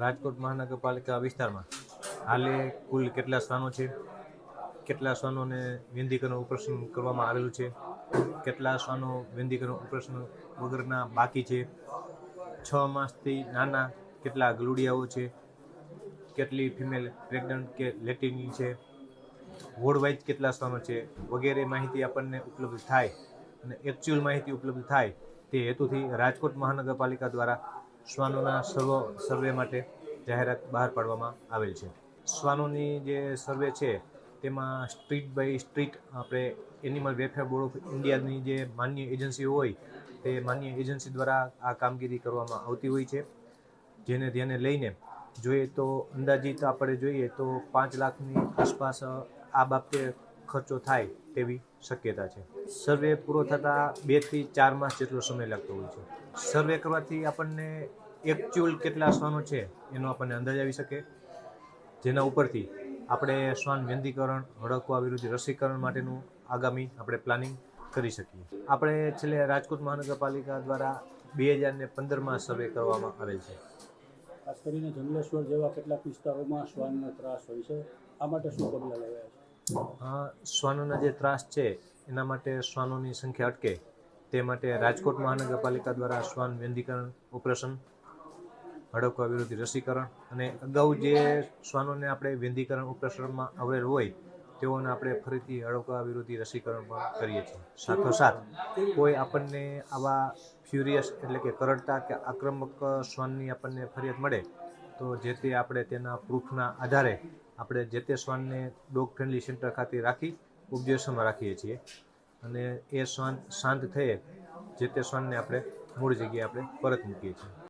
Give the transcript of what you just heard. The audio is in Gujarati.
રાજકોટ મહાનગરપાલિકા વિસ્તારમાં હાલે કુલ કેટલા શ્વાનો છે? કેટલા શ્વાનોને વેંદીકરણ ઓપરેશન કરવામાં આવેલું છે? કેટલા શ્વાનો વેંદીકરણ ઓપરેશન વગરના બાકી છે? છ માસથી નાના કેટલા ગલુડિયાઓ છે? કેટલી ફિમેલ પ્રેગ્નન્ટ કે લેટિની છે? વોર્ડવાઇઝ કેટલા શ્વાનો છે? વગેરે માહિતી આપણને ઉપલબ્ધ થાય અને એકચ્યુઅલ માહિતી ઉપલબ્ધ થાય તે હેતુથી રાજકોટ મહાનગરપાલિકા દ્વારા શ્વાનોના સર્વ સર્વે માટે જાહેરાત બહાર પાડવામાં આવેલ છે. શ્વાનોની જે સર્વે છે, તેમાં સ્ટ્રીટ બાય સ્ટ્રીટ આપણે એનિમલ વેલફેર બોર્ડ ઓફ ઇન્ડિયાની જે માન્ય એજન્સી હોય, તે માન્ય એજન્સી દ્વારા આ કામગીરી કરવામાં આવતી હોય છે. જેને ધ્યાને લઈને જોઈએ તો અંદાજિત આપણે જોઈએ તો પાંચ લાખની આસપાસ આ બાબતે ખર્ચો થાય તેવી શક્યતા છે. સર્વે પૂરો થતાં બેથી ચાર માસ જેટલો સમય લાગતો હોય છે. સર્વે કરવાથી આપણને એકચ્યુઅલ કેટલા શ્વાનો છે એનો આપણને અંદાજ આવી શકે. જેના ઉપરથી આપણે શ્વાન વ્યંધીકરણ હડકવા વિરુદ્ધ રસીકરણ માટેનું આગામી આપણે પ્લાનિંગ કરી શકીએ. આપણે છેલ્લે રાજકોટ મહાનગરપાલિકા દ્વારા બે હજારને પંદરમાં સર્વે કરવામાં આવેલ છે. ખાસ કરીને જંગલેશ્વર જેવા કેટલાક વિસ્તારોમાં શ્વાનનો ત્રાસ હોય છે. આ માટે શું પગલાં લેવાયા છે? શ્વાનોના જે ત્રાસ છે એના માટે શ્વાનોની સંખ્યા અટકે. તે માટે રાજકોટ મહાનગરપાલિકા દ્વારા શ્વાન વ્યંધીકરણ ઓપરેશન હડકવા વિરોધી રસીકરણ અને અગાઉ જે શ્વાનોને આપણે વિંધીકરણ ઓપરેશનમાં આવરેલ હોય, તેઓને આપણે ફરીથી હડકવા વિરોધી રસીકરણ પણ કરીએ છીએ. સાથોસાથ, કોઈ આપણને આવા ફ્યુરિયસ એટલે કે કરડતા કે આક્રમક શ્વાનની આપણને ફરિયાદ મળે, તો જે તે આપણે તેના પ્રૂફના આધારે આપણે જે તે શ્વાનને ડોગ ફ્રેન્ડલી સેન્ટર ખાતે રાખી ઓબ્ઝર્વેશનમાં રાખીએ છીએ. અને એ શ્વાન શાંત થયે, જે તે શ્વાનને આપણે મૂળ જગ્યાએ આપણે પરત મૂકીએ છીએ.